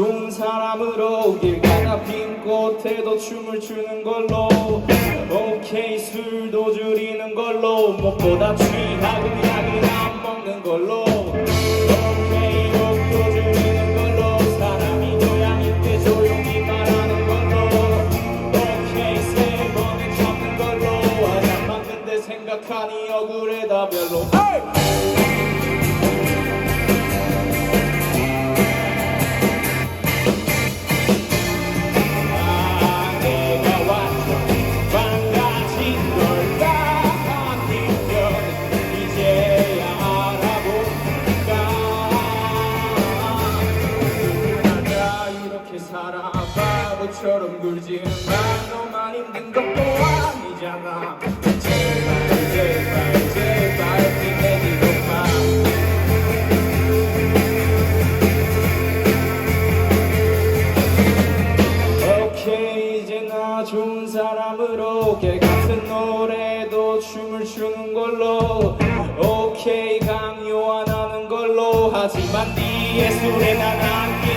나 좋은 사람으로 길 가다 빈 곳에도 춤을 추는 걸로. 오케이 술도 줄이는 걸로. 무엇보다 취하고 약은 안 먹는 걸로 바보처럼 굴지만 너만 힘든 것도 아니잖아. 제발 제발 제발 힘내지 좀마 오케이 이제 나 좋은 사람으로 개 같은 노래도 춤을 추는 걸로. 오케이 강요 안 하는 걸로. 하지만 네 예술에 난 안기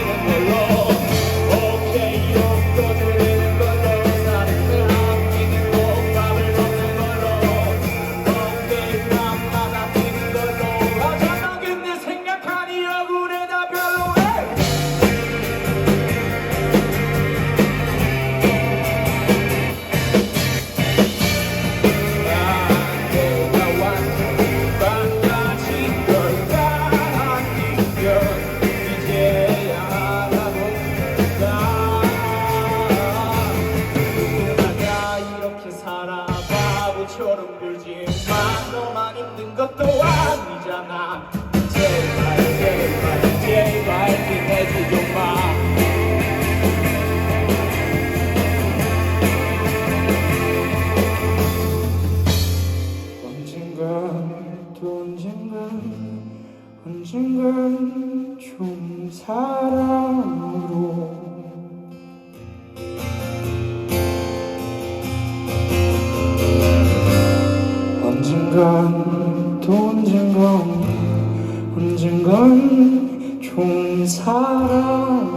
힘든 것도 아니잖아. 제발 제발 제발 힘내지 좀마 언젠간 또 언젠간 언젠간 언젠간 또 언젠간 언젠간 좋은 사람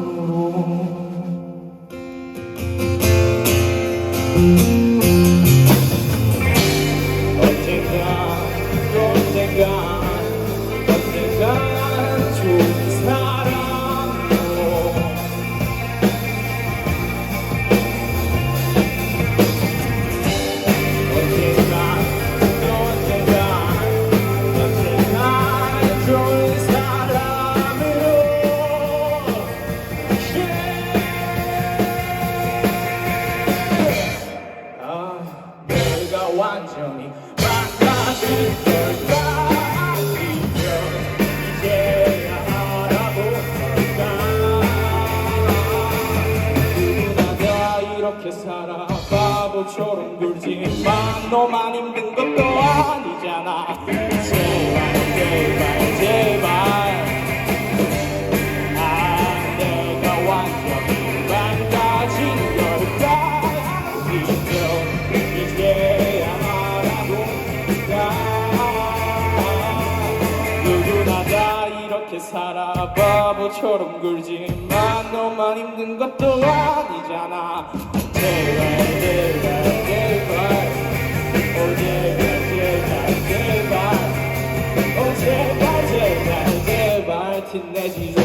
굴지만 너만 힘든 것도 아니잖아. 제발 제발 제발. 아 내가 완전히 망가진 걸까 아니면 이제야 알아볼까 누구나 다 이렇게 살아 바보처럼 굴지만 너만 힘든 것도 아니잖아. 제발 watching as he's